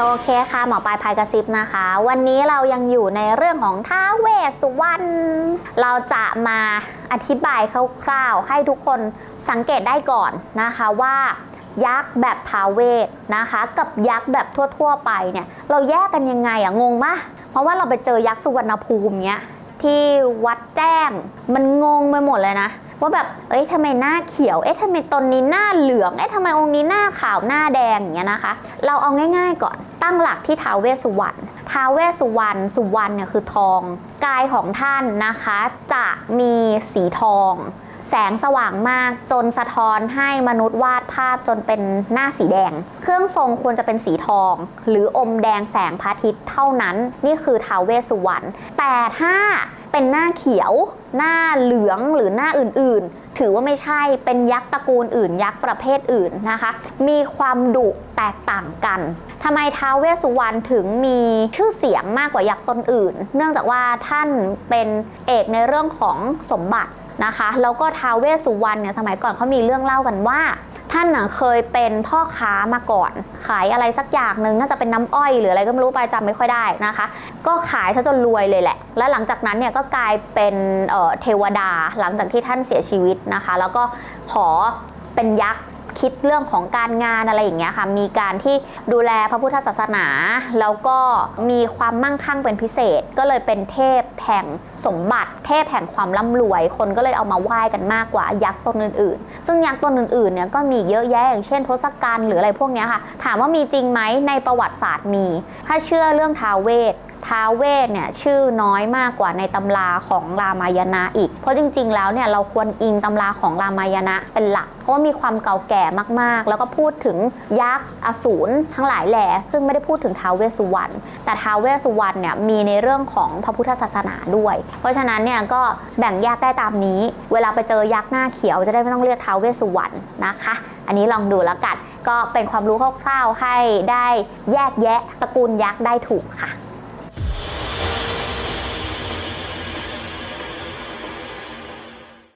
โอเคค่ะ หมอปลายพายกระซิบนะคะ วันนี้เรายังอยู่ในเรื่องของท้าเวสสุวรรณเราจะมาอธิบายคร่าวๆ ให้ทุกคนสังเกตได้ก่อนนะคะว่า ยักษ์แบบท้าเวสนะคะ กับยักษ์แบบทั่วๆ ไปเนี่ย เราแยกกันยังไงอะงงมะเพราะว่าเราไปเจอยักษ์สุวรรณภูมิเนี้ยที่วัดแจ้งมันงงไปหมดเลยนะ ว่าแบบ เอ้ยทำไมหน้าเขียว เอ๊ะทำไมตนนี้หน้าเหลือง เอ๊ะทำไมองค์นี้หน้าขาวหน้าแดงอย่างเงี้ยนะคะ เราเอาง่าย ๆ ก่อน ตั้งหลักที่ท้าวเวสสุวรรณ ท้าวเวสสุวรรณ สุวรรณเนี่ยคือทอง กายของท่านนะคะ จะมีสีทอง แสงสว่างมากจนสะท้อนให้มนุษย์วาดภาพจนเป็นหน้าสีแดง เครื่องทรงควรจะเป็นสีทอง หรืออมแดงแสงพระอาทิตย์เท่านั้น นี่คือท้าวเวสสุวรรณ แต่ถ้า เป็นหน้าเขียว หน้าเหลืองหรือหน้าอื่นๆ ถือว่าไม่ใช่เป็นยักษ์ตระกูลอื่น ยักษ์ประเภทอื่นนะคะ มีความดุแตกต่างกันทำไมท้าวเวสสุวรรณถึงมีชื่อเสียงมากกว่ายักษ์ตนอื่น เนื่องจากว่าท่านเป็นเอกในเรื่องของสมบัติ นะคะแล้วก็ท้าวเวสสุวรรณเนี่ยสมัยก่อนเขามีเรื่องเล่ากันว่า ท่านเคยเป็นพ่อค้ามาก่อน ขายอะไรสักอย่างหนึ่งน่าจะเป็นน้ำอ้อย หรืออะไรก็ไม่รู้ไปจำไม่ค่อยได้นะคะ ก็ขายซะจนรวยเลยแหละ และหลังจากนั้นเนี่ยก็กลายเป็นเเทวดาหลังจากที่ท่านเสียชีวิตนะคะ แล้วก็ขอเป็นยักษ์ คิดเรื่องของการงานอะไรอย่างเงี้ยค่ะ มีการที่ดูแลพระพุทธศาสนา แล้วก็มีความมั่งคั่งเป็นพิเศษ ก็เลยเป็นเทพแห่งสมบัติ เทพแห่งความร่ำรวย คนก็เลยเอามาไหว้กันมากกว่ายักษ์ตนอื่นๆ ซึ่งยักษ์ตนอื่นๆเนี่ยก็มีเยอะแยะอย่างเช่นทศกัณฐ์หรืออะไรพวกเนี้ยค่ะ ถามว่ามีจริงไหมในประวัติศาสตร์มี ถ้าเชื่อเรื่องท้าวเวส ท้าเวสเนี่ยชื่อน้อยมากกว่าในตำราของรามายณะอีก เพราะจริง ๆ แล้วเนี่ยเราควรอิงตำราของรามายณะเป็นหลัก เพราะว่ามีความเก่าแก่มากๆ แล้วก็พูดถึงยักษ์อสูรทั้งหลายแหล่ซึ่งไม่ได้พูดถึงท้าเวสสุวรรณแต่ท้าเวสสุวรรณเนี่ยมีในเรื่องของพระพุทธศาสนาด้วย เพราะฉะนั้นเนี่ยก็แบ่งแยกได้ตามนี้ เวลาไปเจอยักษ์หน้าเขียวจะได้ไม่ต้องเรียกท้าเวสสุวรรณนะคะ อันนี้ลองดูแล้วกันก็เป็นความรู้คร่าวๆให้ได้แยกแยะตระกูลยักษ์ได้ถูกค่ะ